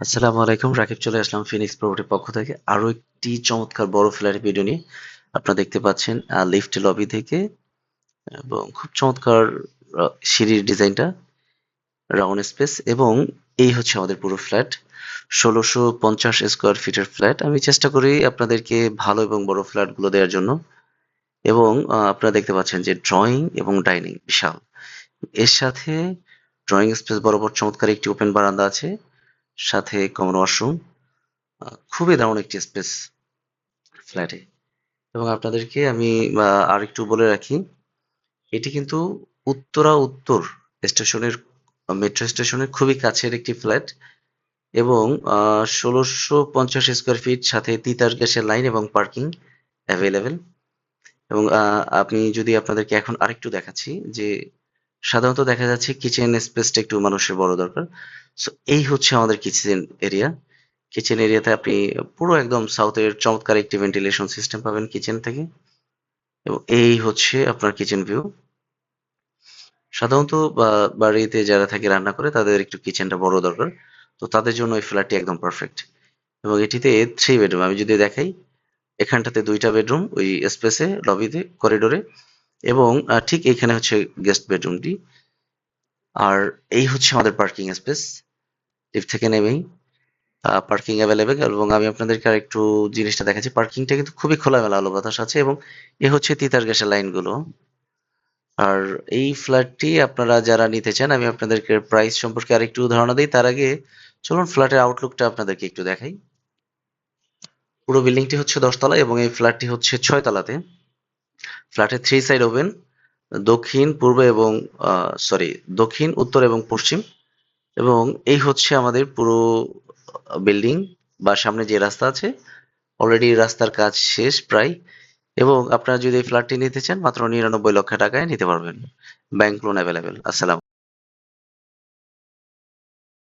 আসসালামু আলাইকুম, রাকিব চলে আসলাম ফিনিক্স প্রপার্টির পক্ষ থেকে। আরও একটি চমৎকার বড় ফ্ল্যাটের ভিডিও নিয়ে আপনারা দেখতে পাচ্ছেন লিফট লবি থেকে, এবং খুব চমৎকার সিঁড়ির ডিজাইনটা রাউন্ড স্পেস এবং এই হচ্ছে আমাদের পুরো ফ্ল্যাট ষোলোশো পঞ্চাশ স্কোয়ার ফিটের ফ্ল্যাট আমি চেষ্টা করি আপনাদেরকে ভালো এবং বড় ফ্ল্যাটগুলো দেওয়ার জন্য। এবং আপনারা দেখতে পাচ্ছেন যে ড্রয়িং এবং ডাইনিং বিশাল। এর সাথে ড্রয়িং স্পেস বরাবর চমৎকার একটি ওপেন বারান্দা আছে। সাথে কমন ওয়াশরুম খুবই দারুণ একটি স্পেস ফ্ল্যাটে এবং আপনাদেরকে আমি আর একটু বলে রাখি, এটি কিন্তু উত্তরা উত্তর স্টেশনের মেট্রো স্টেশনের খুবই কাছের একটি ফ্ল্যাট এবং ষোলোশো পঞ্চাশ স্কোয়ার ফিট সাথে তিতাস গ্যাসের লাইন এবং পার্কিং অ্যাভেলেবেল এবং আপনি যদি আপনাদেরকে এখন আরেকটু দেখাচ্ছি যে সাধারণত দেখা যাচ্ছে কিচেন স্পেসটা একটু মানুষের বড় দরকার। সো এই হচ্ছে আমাদের কিচেন এরিয়া কিচেন এরিয়াতে আপনি পুরো একদম সাউথের চমৎকার একটি ভেন্টিলেশন সিস্টেম পাবেন কিচেন থেকে। এবং এই হচ্ছে আপনার কিচেন ভিউ সাধারণত বাড়িতে যারা থাকে, রান্না করে, তাদের একটু কিচেনটা বড় দরকার। তো তাদের জন্য এই ফ্ল্যাটটি একদম পারফেক্ট এবং এটিতে থ্রি বেডরুম আমি যদি দেখাই, এখানটাতে দুইটা বেডরুম ওই স্পেসে লবিতে করিডোরে এবং ঠিক এখানে হচ্ছে গেস্ট বেডরুমটি আর এই হচ্ছে আমাদের পার্কিং স্পেস লিফট থেকে নেমেই পার্কিং অ্যাভেলেবেল এবং আমি আপনাদেরকে আর একটু জিনিসটা দেখাচ্ছি। পার্কিংটা কিন্তু খুবই খোলামেলা, আলো বাতাস আছে এবং এ হচ্ছে তিতার গ্যাসের লাইনগুলো আর এই ফ্ল্যাটটি আপনারা যারা নিতে চান, আমি আপনাদেরকে প্রাইস সম্পর্কে আর একটু ধারণা দিই। তার আগে চলুন ফ্ল্যাটের আউটলুকটা আপনাদেরকে একটু দেখাই। পুরো বিল্ডিংটি হচ্ছে দশতলা এবং এই ফ্ল্যাটটি হচ্ছে ছয় তলাতে ফ্ল্যাটের থ্রি সাইড ওভেন দক্ষিণ, পূর্ব এবং সরি দক্ষিণ, উত্তর এবং পশ্চিম। এবং এই হচ্ছে আমাদের পুরো বিল্ডিং বা সামনে যে রাস্তা আছে অলরেডি রাস্তার কাজ শেষ প্রায়। এবং আপনারা যদি এই ফ্ল্যাটটি নিতে চান, মাত্র নিরানব্বই লক্ষ টাকায় নিতে পারবেন। ব্যাংক লোন অ্যাভেলেবেল আসসালাম